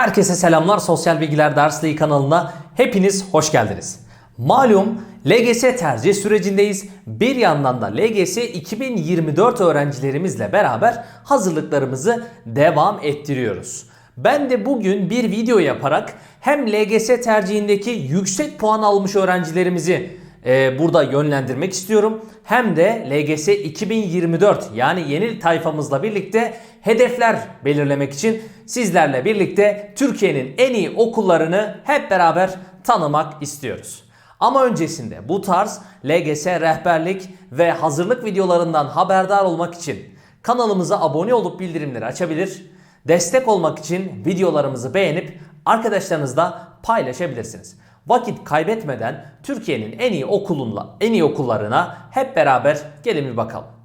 Herkese selamlar. Sosyal Bilgiler Dersliği kanalına hepiniz hoş geldiniz. Malum LGS tercih sürecindeyiz. Bir yandan da LGS 2024 öğrencilerimizle beraber hazırlıklarımızı devam ettiriyoruz. Ben de bugün bir video yaparak hem LGS tercihindeki yüksek puan almış öğrencilerimizi e, burada yönlendirmek istiyorum. Hem de LGS 2024 yani yeni tayfamızla birlikte hedefler belirlemek için sizlerle birlikte Türkiye'nin en iyi okullarını hep beraber tanımak istiyoruz. Ama öncesinde bu tarz LGS rehberlik ve hazırlık videolarından haberdar olmak için kanalımıza abone olup bildirimleri açabilir, destek olmak için videolarımızı beğenip arkadaşlarınızla paylaşabilirsiniz. Vakit kaybetmeden Türkiye'nin en iyi okulunla en iyi okullarına hep beraber gelin bir bakalım.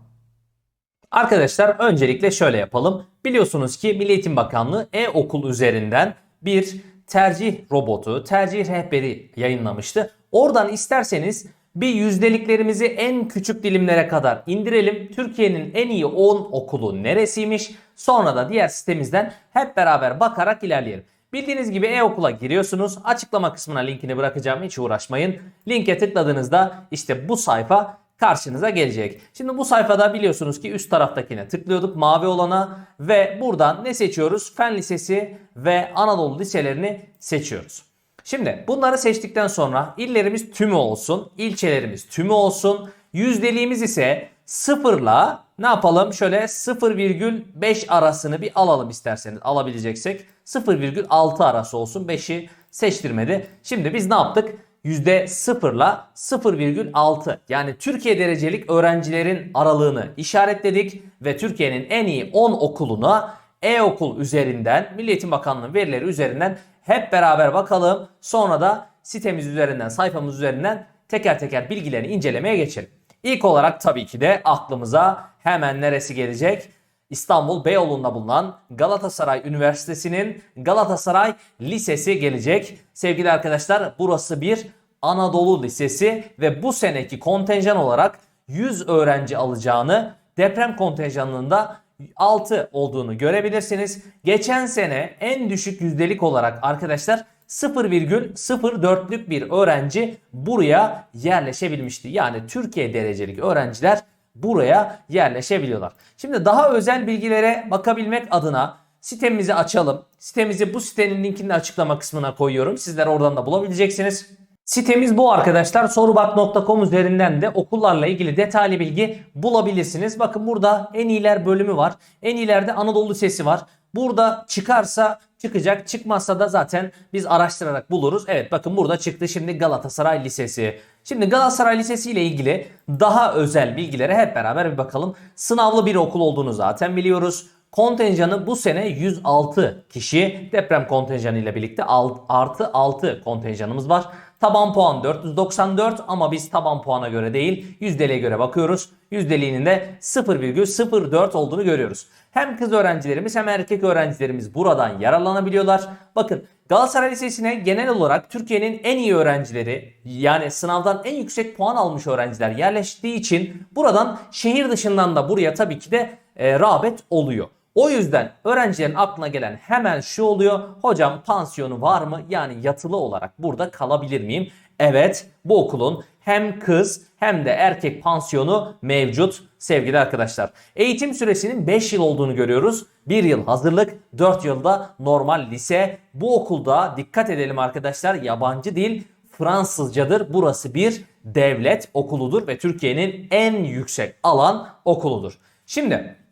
Arkadaşlar öncelikle şöyle yapalım. Biliyorsunuz ki Milli Eğitim Bakanlığı e-okul üzerinden bir tercih robotu, tercih rehberi yayınlamıştı. Oradan isterseniz bir yüzdeliklerimizi en küçük dilimlere kadar indirelim. Türkiye'nin en iyi 10 okulu neresiymiş? Sonra da diğer sitemizden hep beraber bakarak ilerleyelim. Bildiğiniz gibi e-okula giriyorsunuz. Açıklama kısmına linkini bırakacağım. Hiç uğraşmayın. Linke tıkladığınızda işte bu sayfa karşınıza gelecek. Şimdi bu sayfada biliyorsunuz ki üst taraftakine tıklıyorduk mavi olana ve buradan ne seçiyoruz? Fen Lisesi ve Anadolu Liselerini seçiyoruz. Şimdi bunları seçtikten sonra illerimiz tümü olsun, ilçelerimiz tümü olsun. Yüzdeliğimiz ise sıfırla ne yapalım? Şöyle 0,5 arasını bir alalım isterseniz alabileceksek. 0,6 arası olsun. 5'i seçtirmedi. Şimdi biz ne yaptık? %0 ile 0,6 yani Türkiye derecelik öğrencilerin aralığını işaretledik ve Türkiye'nin en iyi 10 okuluna e-okul üzerinden Milli Eğitim Bakanlığı verileri üzerinden hep beraber bakalım. Sonra da sitemiz üzerinden sayfamız üzerinden teker teker bilgilerini incelemeye geçelim. İlk olarak tabii ki de aklımıza hemen neresi gelecek? İstanbul Beyoğlu'nda bulunan Galatasaray Üniversitesi'nin Galatasaray Lisesi gelecek. Sevgili arkadaşlar burası bir Anadolu Lisesi ve bu seneki kontenjan olarak 100 öğrenci alacağını deprem kontenjanında 6 olduğunu görebilirsiniz. Geçen sene en düşük yüzdelik olarak arkadaşlar 0,04'lük bir öğrenci buraya yerleşebilmişti. Yani Türkiye derecelik öğrenciler buraya yerleşebiliyorlar. Şimdi daha özel bilgilere bakabilmek adına sitemizi açalım. Sitemizi bu sitenin linkini açıklama kısmına koyuyorum. Sizler oradan da bulabileceksiniz. Sitemiz bu arkadaşlar. Sorubak.com üzerinden de okullarla ilgili detaylı bilgi bulabilirsiniz. Bakın burada en iyiler bölümü var. En iyilerde Anadolu Lisesi var. Burada çıkarsa çıkacak. Çıkmazsa da zaten biz araştırarak buluruz. Evet bakın burada çıktı şimdi Galatasaray Lisesi. Şimdi Galatasaray Lisesi ile ilgili daha özel bilgilere hep beraber bir bakalım. Sınavlı bir okul olduğunu zaten biliyoruz. Kontenjanı bu sene 106 kişi. Deprem kontenjanı ile birlikte artı 6 kontenjanımız var. Taban puan 494 ama biz taban puana göre değil yüzdeliğe göre bakıyoruz. Yüzdeliğinin de 0,04 olduğunu görüyoruz. Hem kız öğrencilerimiz hem erkek öğrencilerimiz buradan yararlanabiliyorlar. Bakın Galatasaray Lisesi'ne genel olarak Türkiye'nin en iyi öğrencileri yani sınavdan en yüksek puan almış öğrenciler yerleştiği için buradan şehir dışından da buraya tabii ki de e, rağbet oluyor. O yüzden öğrencilerin aklına gelen hemen şu oluyor. Hocam pansiyonu var mı? Yani yatılı olarak burada kalabilir miyim? Evet bu okulun hem kız hem de erkek pansiyonu mevcut sevgili arkadaşlar. Eğitim süresinin 5 yıl olduğunu görüyoruz. 1 yıl hazırlık, 4 yılda normal lise. Bu okulda dikkat edelim arkadaşlar yabancı dil Fransızcadır. Burası bir devlet okuludur ve Türkiye'nin en yüksek alan okuludur. Şimdi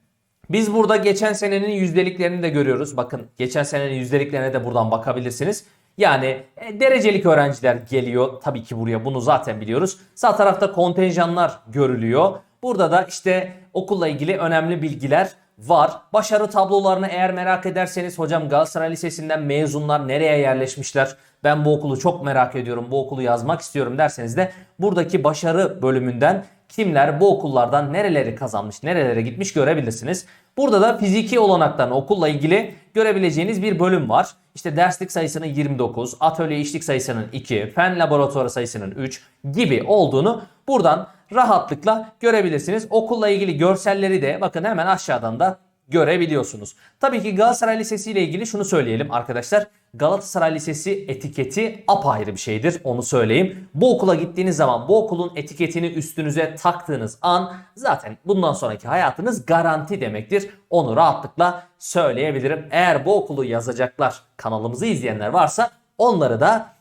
biz burada geçen senenin yüzdeliklerini de görüyoruz. Bakın geçen senenin yüzdeliklerine de buradan bakabilirsiniz. Yani e, derecelik öğrenciler geliyor tabii ki buraya bunu zaten biliyoruz. Sağ tarafta kontenjanlar görülüyor. Burada da işte okulla ilgili önemli bilgiler var. Başarı tablolarını eğer merak ederseniz hocam Galatasaray Lisesi'nden mezunlar nereye yerleşmişler? Ben bu okulu çok merak ediyorum. Bu okulu yazmak istiyorum derseniz de buradaki başarı bölümünden kimler bu okullardan nereleri kazanmış, nerelere gitmiş görebilirsiniz. Burada da fiziki olanaklarını okulla ilgili görebileceğiniz bir bölüm var. İşte derslik sayısının 29, atölye işlik sayısının 2, fen laboratuvarı sayısının 3 gibi olduğunu buradan rahatlıkla görebilirsiniz. Okulla ilgili görselleri de bakın hemen aşağıdan da görebiliyorsunuz. Tabii ki Galatasaray Lisesi ile ilgili şunu söyleyelim arkadaşlar. Galatasaray Lisesi etiketi apayrı bir şeydir onu söyleyeyim. Bu okula gittiğiniz zaman bu okulun etiketini üstünüze taktığınız an zaten bundan sonraki hayatınız garanti demektir. Onu rahatlıkla söyleyebilirim. Eğer bu okulu yazacaklar kanalımızı izleyenler varsa onları da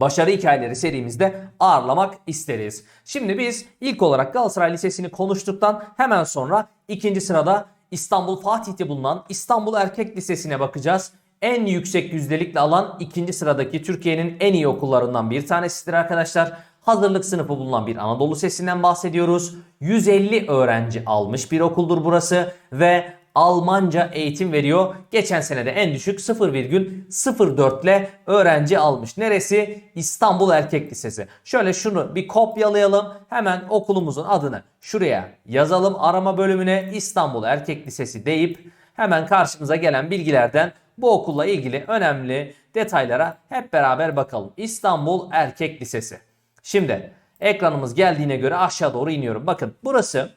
Başarı hikayeleri serimizde ağırlamak isteriz. Şimdi biz ilk olarak Galatasaray Lisesi'ni konuştuktan hemen sonra ikinci sırada İstanbul Fatih'te bulunan İstanbul Erkek Lisesi'ne bakacağız. En yüksek yüzdelikle alan ikinci sıradaki Türkiye'nin en iyi okullarından bir tanesidir arkadaşlar. Hazırlık sınıfı bulunan bir Anadolu Lisesi'nden bahsediyoruz. 150 öğrenci almış bir okuldur burası ve Almanca eğitim veriyor. Geçen sene de en düşük 0,04 ile öğrenci almış. Neresi? İstanbul Erkek Lisesi. Şöyle şunu bir kopyalayalım. Hemen okulumuzun adını şuraya yazalım. Arama bölümüne İstanbul Erkek Lisesi deyip hemen karşımıza gelen bilgilerden bu okulla ilgili önemli detaylara hep beraber bakalım. İstanbul Erkek Lisesi. Şimdi ekranımız geldiğine göre aşağı doğru iniyorum. Bakın burası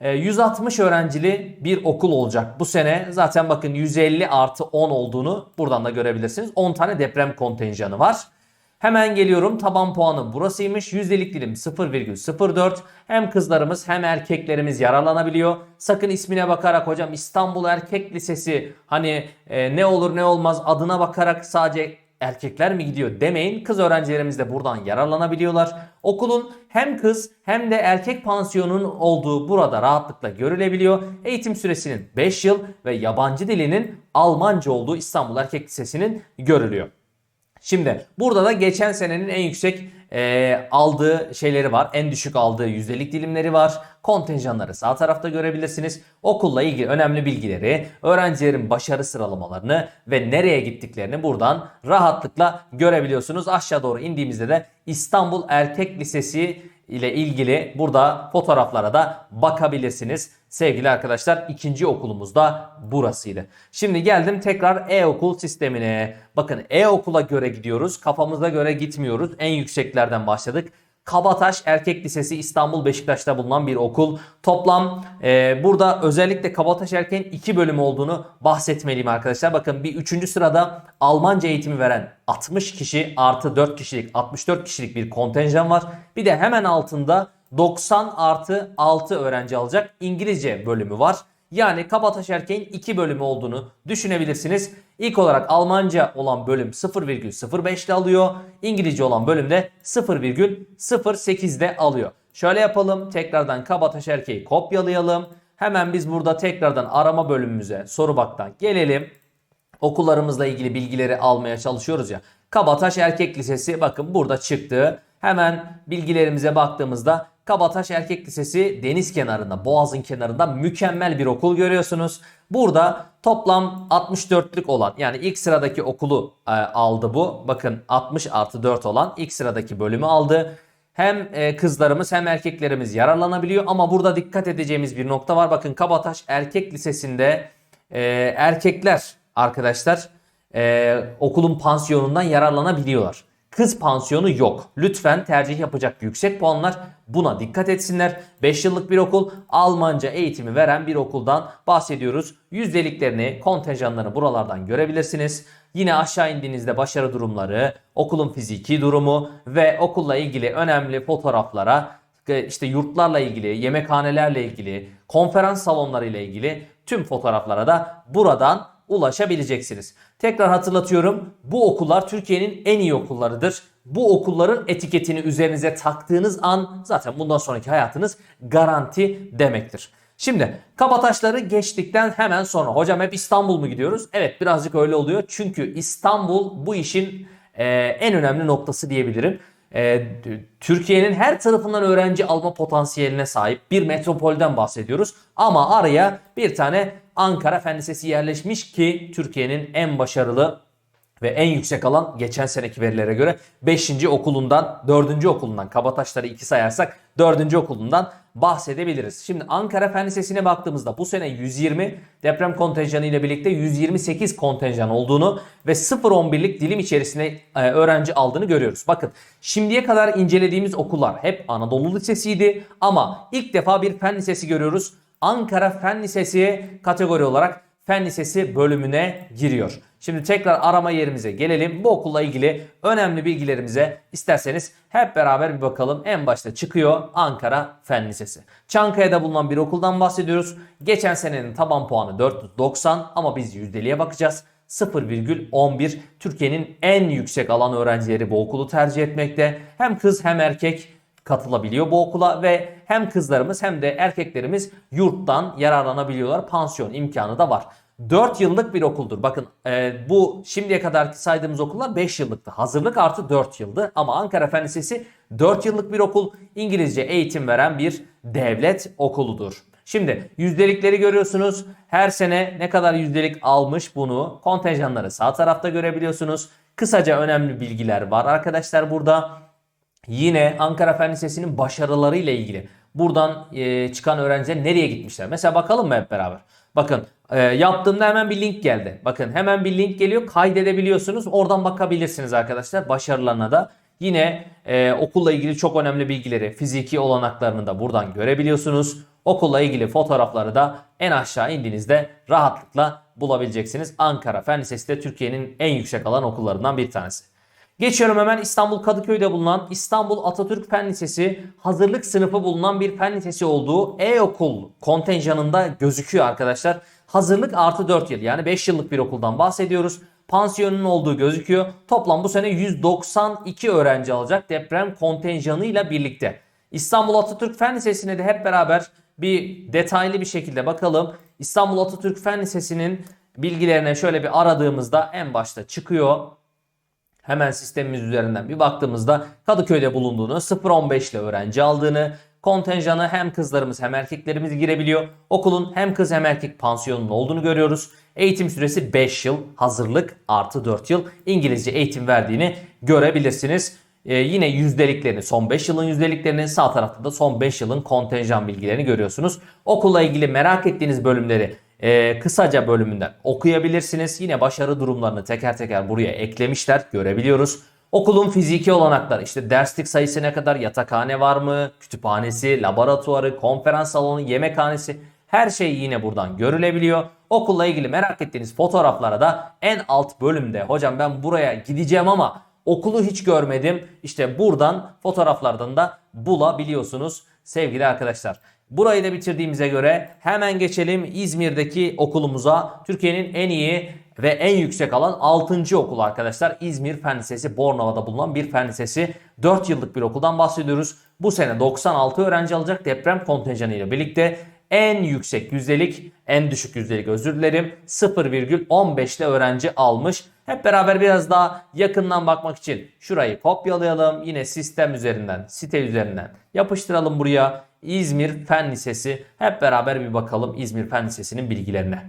e, 160 öğrencili bir okul olacak bu sene. Zaten bakın 150 artı 10 olduğunu buradan da görebilirsiniz. 10 tane deprem kontenjanı var. Hemen geliyorum taban puanı burasıymış. Yüzdelik dilim 0,04. Hem kızlarımız hem erkeklerimiz yararlanabiliyor. Sakın ismine bakarak hocam İstanbul Erkek Lisesi hani e, ne olur ne olmaz adına bakarak sadece erkekler mi gidiyor demeyin. Kız öğrencilerimiz de buradan yararlanabiliyorlar. Okulun hem kız hem de erkek pansiyonun olduğu burada rahatlıkla görülebiliyor. Eğitim süresinin 5 yıl ve yabancı dilinin Almanca olduğu İstanbul Erkek Lisesi'nin görülüyor. Şimdi burada da geçen senenin en yüksek e, aldığı şeyleri var. En düşük aldığı yüzdelik dilimleri var. Kontenjanları sağ tarafta görebilirsiniz. Okulla ilgili önemli bilgileri, öğrencilerin başarı sıralamalarını ve nereye gittiklerini buradan rahatlıkla görebiliyorsunuz. Aşağı doğru indiğimizde de İstanbul Erkek Lisesi ile ilgili burada fotoğraflara da bakabilirsiniz. Sevgili arkadaşlar ikinci okulumuz da burasıydı. Şimdi geldim tekrar e-okul sistemine. Bakın e-okula göre gidiyoruz. Kafamıza göre gitmiyoruz. En yükseklerden başladık. Kabataş Erkek Lisesi İstanbul Beşiktaş'ta bulunan bir okul. Toplam e, burada özellikle Kabataş Erkek'in iki bölüm olduğunu bahsetmeliyim arkadaşlar. Bakın bir üçüncü sırada Almanca eğitimi veren 60 kişi artı 4 kişilik 64 kişilik bir kontenjan var. Bir de hemen altında 90 artı 6 öğrenci alacak İngilizce bölümü var. Yani Kabataş Erkeğin 2 bölümü olduğunu düşünebilirsiniz. İlk olarak Almanca olan bölüm 0,05 ile alıyor. İngilizce olan bölüm de 0,08 ile alıyor. Şöyle yapalım. Tekrardan Kabataş Erkeği kopyalayalım. Hemen biz burada tekrardan arama bölümümüze soru baktan gelelim. Okullarımızla ilgili bilgileri almaya çalışıyoruz ya. Kabataş Erkek Lisesi bakın burada çıktı. Hemen bilgilerimize baktığımızda Kabataş Erkek Lisesi deniz kenarında, boğazın kenarında mükemmel bir okul görüyorsunuz. Burada toplam 64'lük olan yani ilk sıradaki okulu e, aldı bu. Bakın 60 artı 4 olan ilk sıradaki bölümü aldı. Hem e, kızlarımız hem erkeklerimiz yararlanabiliyor ama burada dikkat edeceğimiz bir nokta var. Bakın Kabataş Erkek Lisesi'nde e, erkekler arkadaşlar e, okulun pansiyonundan yararlanabiliyorlar. Kız pansiyonu yok. Lütfen tercih yapacak yüksek puanlar buna dikkat etsinler. 5 yıllık bir okul Almanca eğitimi veren bir okuldan bahsediyoruz. Yüzdeliklerini, kontenjanlarını buralardan görebilirsiniz. Yine aşağı indiğinizde başarı durumları, okulun fiziki durumu ve okulla ilgili önemli fotoğraflara işte yurtlarla ilgili, yemekhanelerle ilgili, konferans salonları ile ilgili tüm fotoğraflara da buradan ulaşabileceksiniz. Tekrar hatırlatıyorum. Bu okullar Türkiye'nin en iyi okullarıdır. Bu okulların etiketini üzerinize taktığınız an zaten bundan sonraki hayatınız garanti demektir. Şimdi Kabataşları geçtikten hemen sonra hocam hep İstanbul mu gidiyoruz? Evet birazcık öyle oluyor. Çünkü İstanbul bu işin e, en önemli noktası diyebilirim. E, Türkiye'nin her tarafından öğrenci alma potansiyeline sahip bir metropolden bahsediyoruz. Ama araya bir tane Ankara Fen Lisesi yerleşmiş ki Türkiye'nin en başarılı ve en yüksek alan geçen seneki verilere göre 5. okulundan 4. okulundan Kabataşları 2 sayarsak 4. okulundan bahsedebiliriz. Şimdi Ankara Fen Lisesi'ne baktığımızda bu sene 120 deprem kontenjanı ile birlikte 128 kontenjan olduğunu ve 0-11'lik dilim içerisinde e, öğrenci aldığını görüyoruz. Bakın şimdiye kadar incelediğimiz okullar hep Anadolu Lisesi'ydi ama ilk defa bir fen lisesi görüyoruz. Ankara Fen Lisesi kategori olarak Fen Lisesi bölümüne giriyor. Şimdi tekrar arama yerimize gelelim. Bu okulla ilgili önemli bilgilerimize isterseniz hep beraber bir bakalım. En başta çıkıyor Ankara Fen Lisesi. Çankaya'da bulunan bir okuldan bahsediyoruz. Geçen senenin taban puanı 490 ama biz yüzdeliğe bakacağız. 0,11 Türkiye'nin en yüksek alan öğrencileri bu okulu tercih etmekte. Hem kız hem erkek katılabiliyor bu okula ve hem kızlarımız hem de erkeklerimiz yurttan yararlanabiliyorlar. Pansiyon imkanı da var. 4 yıllık bir okuldur. Bakın e, bu şimdiye kadarki saydığımız okullar 5 yıllıktı. Hazırlık artı 4 yıldı. Ama Ankara Fen Lisesi 4 yıllık bir okul. İngilizce eğitim veren bir devlet okuludur. Şimdi yüzdelikleri görüyorsunuz. Her sene ne kadar yüzdelik almış bunu kontenjanları sağ tarafta görebiliyorsunuz. Kısaca önemli bilgiler var arkadaşlar burada. Yine Ankara Fen Lisesi'nin başarıları ile ilgili buradan e, çıkan öğrenciler nereye gitmişler? Mesela bakalım mı hep beraber? Bakın e, yaptığımda hemen bir link geldi. Bakın hemen bir link geliyor kaydedebiliyorsunuz. Oradan bakabilirsiniz arkadaşlar başarılarına da. Yine e, okulla ilgili çok önemli bilgileri, fiziki olanaklarını da buradan görebiliyorsunuz. Okulla ilgili fotoğrafları da en aşağı indiğinizde rahatlıkla bulabileceksiniz. Ankara Fen Lisesi de Türkiye'nin en yüksek alan okullarından bir tanesi. Geçiyorum hemen İstanbul Kadıköy'de bulunan İstanbul Atatürk Fen Lisesi hazırlık sınıfı bulunan bir fen lisesi olduğu e-okul kontenjanında gözüküyor arkadaşlar. Hazırlık artı 4 yıl yani 5 yıllık bir okuldan bahsediyoruz. Pansiyonun olduğu gözüküyor. Toplam bu sene 192 öğrenci alacak deprem kontenjanıyla birlikte. İstanbul Atatürk Fen Lisesi'ne de hep beraber bir detaylı bir şekilde bakalım. İstanbul Atatürk Fen Lisesi'nin bilgilerine şöyle bir aradığımızda en başta çıkıyor. Hemen sistemimiz üzerinden bir baktığımızda Kadıköy'de bulunduğunu, 0-15 ile öğrenci aldığını, kontenjanı hem kızlarımız hem erkeklerimiz girebiliyor. Okulun hem kız hem erkek pansiyonunun olduğunu görüyoruz. Eğitim süresi 5 yıl, hazırlık artı 4 yıl İngilizce eğitim verdiğini görebilirsiniz. Ee, yine yüzdeliklerini, son 5 yılın yüzdeliklerini sağ tarafta da son 5 yılın kontenjan bilgilerini görüyorsunuz. Okulla ilgili merak ettiğiniz bölümleri e, kısaca bölümünden okuyabilirsiniz. Yine başarı durumlarını teker teker buraya eklemişler görebiliyoruz. Okulun fiziki olanakları işte derslik sayısı ne kadar, yatakhane var mı, kütüphanesi, laboratuvarı, konferans salonu, yemekhanesi her şey yine buradan görülebiliyor. Okulla ilgili merak ettiğiniz fotoğraflara da en alt bölümde hocam ben buraya gideceğim ama okulu hiç görmedim. İşte buradan fotoğraflardan da bulabiliyorsunuz sevgili arkadaşlar. Burayı da bitirdiğimize göre hemen geçelim İzmir'deki okulumuza. Türkiye'nin en iyi ve en yüksek alan 6. okul arkadaşlar. İzmir Fen Lisesi Bornova'da bulunan bir fen lisesi. 4 yıllık bir okuldan bahsediyoruz. Bu sene 96 öğrenci alacak deprem kontenjanı ile birlikte en yüksek yüzdelik, en düşük yüzdelik özür dilerim 0,15 ile öğrenci almış. Hep beraber biraz daha yakından bakmak için şurayı kopyalayalım. Yine sistem üzerinden, site üzerinden yapıştıralım buraya. İzmir Fen Lisesi. Hep beraber bir bakalım İzmir Fen Lisesi'nin bilgilerine.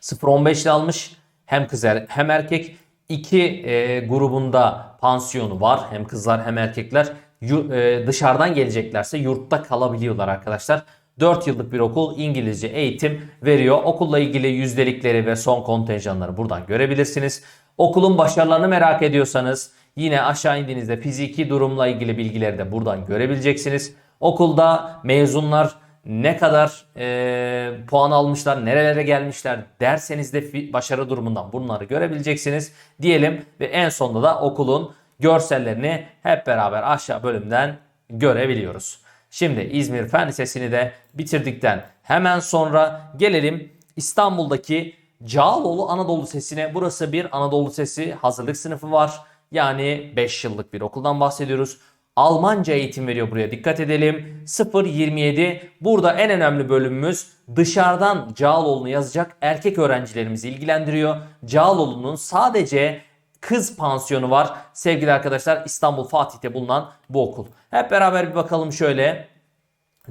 0-15 ile almış. Hem kız hem erkek. İki e, grubunda pansiyonu var. Hem kızlar hem erkekler. Yu, e, dışarıdan geleceklerse yurtta kalabiliyorlar arkadaşlar. 4 yıllık bir okul İngilizce eğitim veriyor. Okulla ilgili yüzdelikleri ve son kontenjanları buradan görebilirsiniz. Okulun başarılarını merak ediyorsanız yine aşağı indiğinizde fiziki durumla ilgili bilgileri de buradan görebileceksiniz. Okulda mezunlar ne kadar e, puan almışlar, nerelere gelmişler derseniz de başarı durumundan bunları görebileceksiniz diyelim. Ve en sonunda da okulun görsellerini hep beraber aşağı bölümden görebiliyoruz. Şimdi İzmir Fen Lisesi'ni de bitirdikten hemen sonra gelelim İstanbul'daki Cağaloğlu Anadolu Lisesi'ne. Burası bir Anadolu Lisesi hazırlık sınıfı var. Yani 5 yıllık bir okuldan bahsediyoruz. Almanca eğitim veriyor buraya dikkat edelim. 0.27 burada en önemli bölümümüz dışarıdan Cağaloğlu'nu yazacak erkek öğrencilerimizi ilgilendiriyor. Cağaloğlu'nun sadece kız pansiyonu var. Sevgili arkadaşlar İstanbul Fatih'te bulunan bu okul. Hep beraber bir bakalım şöyle.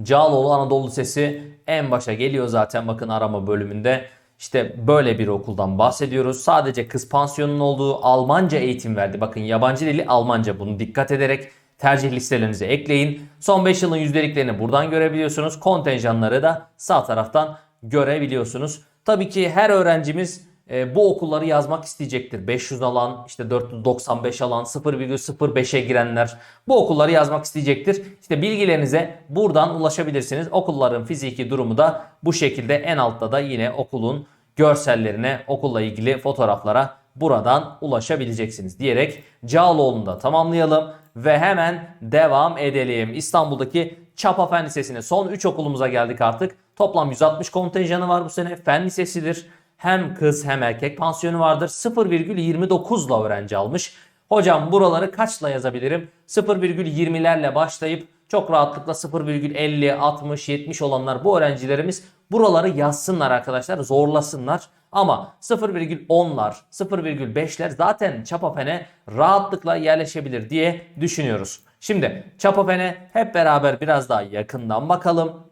Cağaloğlu Anadolu Lisesi en başa geliyor zaten bakın arama bölümünde. İşte böyle bir okuldan bahsediyoruz. Sadece kız pansiyonunun olduğu Almanca eğitim verdi. Bakın yabancı dili Almanca bunu dikkat ederek tercih listelerinize ekleyin. Son 5 yılın yüzdeliklerini buradan görebiliyorsunuz. Kontenjanları da sağ taraftan görebiliyorsunuz. Tabii ki her öğrencimiz e, bu okulları yazmak isteyecektir. 500 alan, işte 495 alan, 0,05'e girenler bu okulları yazmak isteyecektir. İşte bilgilerinize buradan ulaşabilirsiniz. Okulların fiziki durumu da bu şekilde. En altta da yine okulun görsellerine, okulla ilgili fotoğraflara buradan ulaşabileceksiniz diyerek Cağaloğlu'nda tamamlayalım ve hemen devam edelim. İstanbul'daki Çapa Fen Lisesi'ne son 3 okulumuza geldik artık. Toplam 160 kontenjanı var bu sene. Fen Lisesi'dir. Hem kız hem erkek pansiyonu vardır. 0,29 ile öğrenci almış. Hocam buraları kaçla yazabilirim? 0,20'lerle başlayıp çok rahatlıkla 0,50, 60, 70 olanlar bu öğrencilerimiz buraları yazsınlar arkadaşlar. Zorlasınlar. Ama 0,10'lar, 0,5'ler zaten Çapapene rahatlıkla yerleşebilir diye düşünüyoruz. Şimdi Çapapene hep beraber biraz daha yakından bakalım.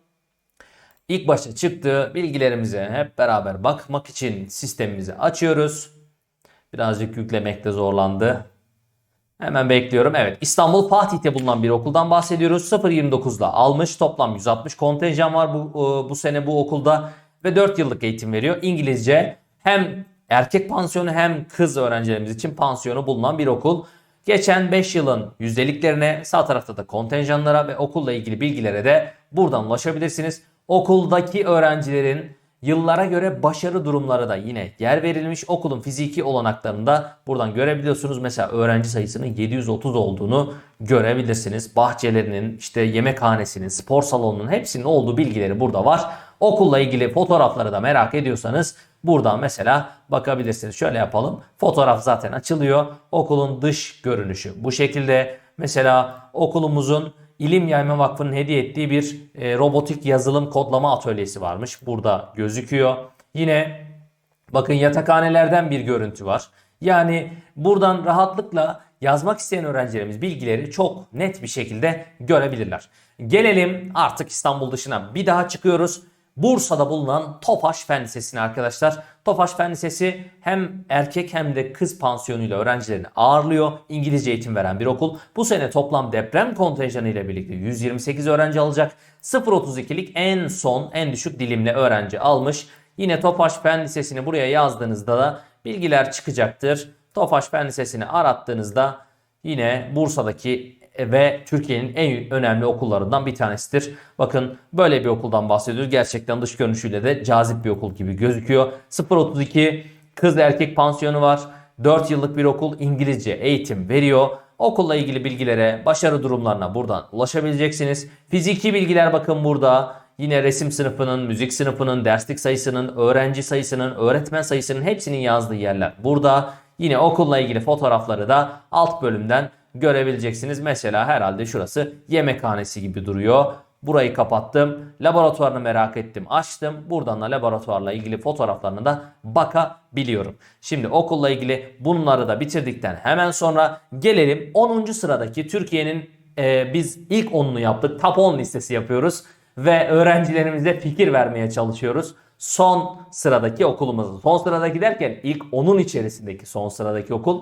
İlk başta çıktığı bilgilerimize hep beraber bakmak için sistemimizi açıyoruz. Birazcık yüklemekte zorlandı. Hemen bekliyorum. Evet İstanbul Fatih'te bulunan bir okuldan bahsediyoruz. 0.29'da almış. Toplam 160 kontenjan var bu, e, bu sene bu okulda. Ve 4 yıllık eğitim veriyor. İngilizce hem erkek pansiyonu hem kız öğrencilerimiz için pansiyonu bulunan bir okul. Geçen 5 yılın yüzdeliklerine sağ tarafta da kontenjanlara ve okulla ilgili bilgilere de buradan ulaşabilirsiniz. Okuldaki öğrencilerin Yıllara göre başarı durumları da yine yer verilmiş. Okulun fiziki olanaklarında buradan görebiliyorsunuz. Mesela öğrenci sayısının 730 olduğunu görebilirsiniz. Bahçelerinin, işte yemekhanesinin, spor salonunun hepsinin olduğu bilgileri burada var. Okulla ilgili fotoğrafları da merak ediyorsanız buradan mesela bakabilirsiniz. Şöyle yapalım. Fotoğraf zaten açılıyor. Okulun dış görünüşü bu şekilde. Mesela okulumuzun İlim Yayma Vakfı'nın hediye ettiği bir e, robotik yazılım kodlama atölyesi varmış. Burada gözüküyor. Yine bakın yatakhanelerden bir görüntü var. Yani buradan rahatlıkla yazmak isteyen öğrencilerimiz bilgileri çok net bir şekilde görebilirler. Gelelim artık İstanbul dışına bir daha çıkıyoruz. Bursa'da bulunan Tofaş Fen Lisesi'ne arkadaşlar. Tofaş Fen Lisesi hem erkek hem de kız pansiyonuyla öğrencilerini ağırlıyor. İngilizce eğitim veren bir okul. Bu sene toplam deprem kontenjanı ile birlikte 128 öğrenci alacak. 0.32'lik en son en düşük dilimle öğrenci almış. Yine Tofaş Fen Lisesi'ni buraya yazdığınızda da bilgiler çıkacaktır. Tofaş Fen Lisesi'ni arattığınızda yine Bursa'daki ve Türkiye'nin en önemli okullarından bir tanesidir. Bakın böyle bir okuldan bahsediyoruz. Gerçekten dış görünüşüyle de cazip bir okul gibi gözüküyor. 032 kız erkek pansiyonu var. 4 yıllık bir okul İngilizce eğitim veriyor. Okulla ilgili bilgilere, başarı durumlarına buradan ulaşabileceksiniz. Fiziki bilgiler bakın burada. Yine resim sınıfının, müzik sınıfının, derslik sayısının, öğrenci sayısının, öğretmen sayısının hepsinin yazdığı yerler burada. Yine okulla ilgili fotoğrafları da alt bölümden görebileceksiniz. Mesela herhalde şurası yemekhanesi gibi duruyor. Burayı kapattım. Laboratuvarını merak ettim. Açtım. Buradan da laboratuvarla ilgili fotoğraflarına da bakabiliyorum. Şimdi okulla ilgili bunları da bitirdikten hemen sonra gelelim 10. sıradaki Türkiye'nin e, biz ilk 10'unu yaptık. Top 10 listesi yapıyoruz. Ve öğrencilerimize fikir vermeye çalışıyoruz. Son sıradaki okulumuz. Son sıradaki derken ilk 10'un içerisindeki son sıradaki okul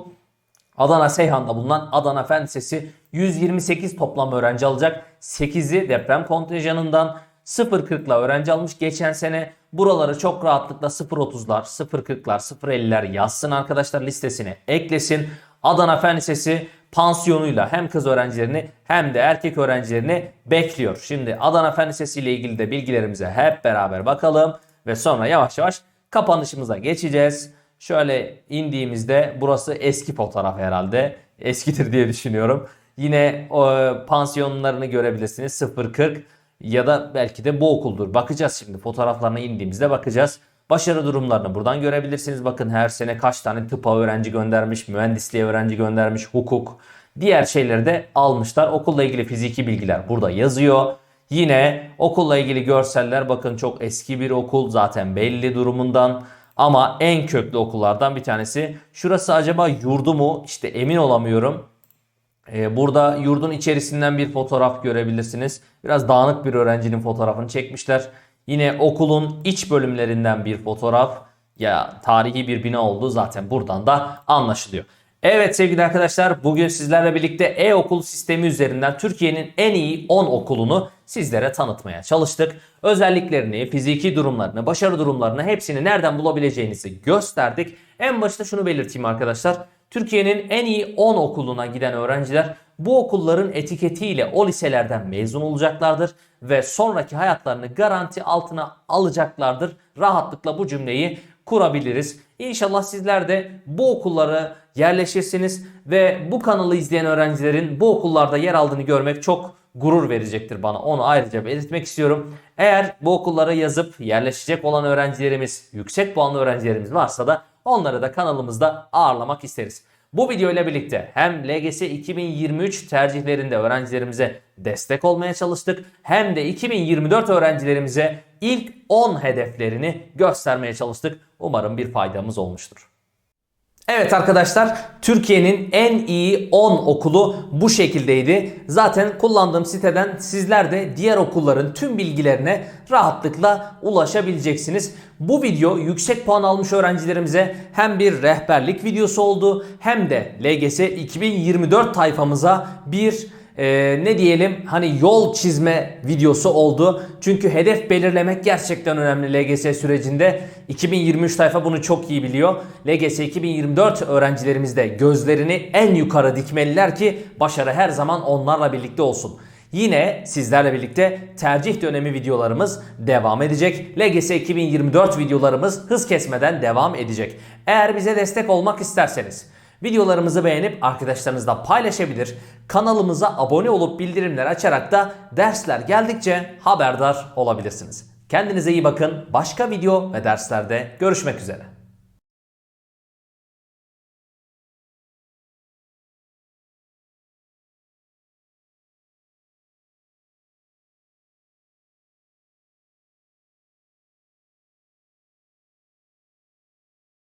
Adana Seyhan'da bulunan Adana Fen Lisesi 128 toplam öğrenci alacak. 8'i deprem kontenjanından 0.40'la öğrenci almış geçen sene. Buraları çok rahatlıkla 0.30'lar, 0.40'lar, 0.50'ler yazsın arkadaşlar listesine eklesin. Adana Fen Lisesi pansiyonuyla hem kız öğrencilerini hem de erkek öğrencilerini bekliyor. Şimdi Adana Fen Lisesi ile ilgili de bilgilerimize hep beraber bakalım ve sonra yavaş yavaş kapanışımıza geçeceğiz. Şöyle indiğimizde burası eski fotoğraf herhalde. Eskidir diye düşünüyorum. Yine o, pansiyonlarını görebilirsiniz 040 ya da belki de bu okuldur. Bakacağız şimdi fotoğraflarına indiğimizde bakacağız. Başarı durumlarını buradan görebilirsiniz. Bakın her sene kaç tane tıpa öğrenci göndermiş, mühendisliğe öğrenci göndermiş, hukuk. Diğer şeyleri de almışlar. Okulla ilgili fiziki bilgiler burada yazıyor. Yine okulla ilgili görseller bakın çok eski bir okul zaten belli durumundan. Ama en köklü okullardan bir tanesi. Şurası acaba yurdu mu? İşte emin olamıyorum. Ee, burada yurdun içerisinden bir fotoğraf görebilirsiniz. Biraz dağınık bir öğrencinin fotoğrafını çekmişler. Yine okulun iç bölümlerinden bir fotoğraf. Ya tarihi bir bina olduğu zaten buradan da anlaşılıyor. Evet sevgili arkadaşlar bugün sizlerle birlikte e-okul sistemi üzerinden Türkiye'nin en iyi 10 okulunu sizlere tanıtmaya çalıştık. Özelliklerini, fiziki durumlarını, başarı durumlarını hepsini nereden bulabileceğinizi gösterdik. En başta şunu belirteyim arkadaşlar. Türkiye'nin en iyi 10 okuluna giden öğrenciler bu okulların etiketiyle o liselerden mezun olacaklardır ve sonraki hayatlarını garanti altına alacaklardır. Rahatlıkla bu cümleyi kurabiliriz. İnşallah sizler de bu okullara yerleşirsiniz ve bu kanalı izleyen öğrencilerin bu okullarda yer aldığını görmek çok gurur verecektir bana. Onu ayrıca belirtmek istiyorum. Eğer bu okullara yazıp yerleşecek olan öğrencilerimiz, yüksek puanlı öğrencilerimiz varsa da onları da kanalımızda ağırlamak isteriz. Bu video ile birlikte hem LGS 2023 tercihlerinde öğrencilerimize destek olmaya çalıştık hem de 2024 öğrencilerimize ilk 10 hedeflerini göstermeye çalıştık. Umarım bir faydamız olmuştur. Evet arkadaşlar Türkiye'nin en iyi 10 okulu bu şekildeydi. Zaten kullandığım siteden sizler de diğer okulların tüm bilgilerine rahatlıkla ulaşabileceksiniz. Bu video yüksek puan almış öğrencilerimize hem bir rehberlik videosu oldu hem de LGS 2024 tayfamıza bir e, ne diyelim hani yol çizme videosu oldu. Çünkü hedef belirlemek gerçekten önemli LGS sürecinde. 2023 tayfa bunu çok iyi biliyor. LGS 2024 öğrencilerimiz de gözlerini en yukarı dikmeliler ki başarı her zaman onlarla birlikte olsun. Yine sizlerle birlikte tercih dönemi videolarımız devam edecek. LGS 2024 videolarımız hız kesmeden devam edecek. Eğer bize destek olmak isterseniz Videolarımızı beğenip arkadaşlarınızla paylaşabilir. Kanalımıza abone olup bildirimler açarak da dersler geldikçe haberdar olabilirsiniz. Kendinize iyi bakın. Başka video ve derslerde görüşmek üzere.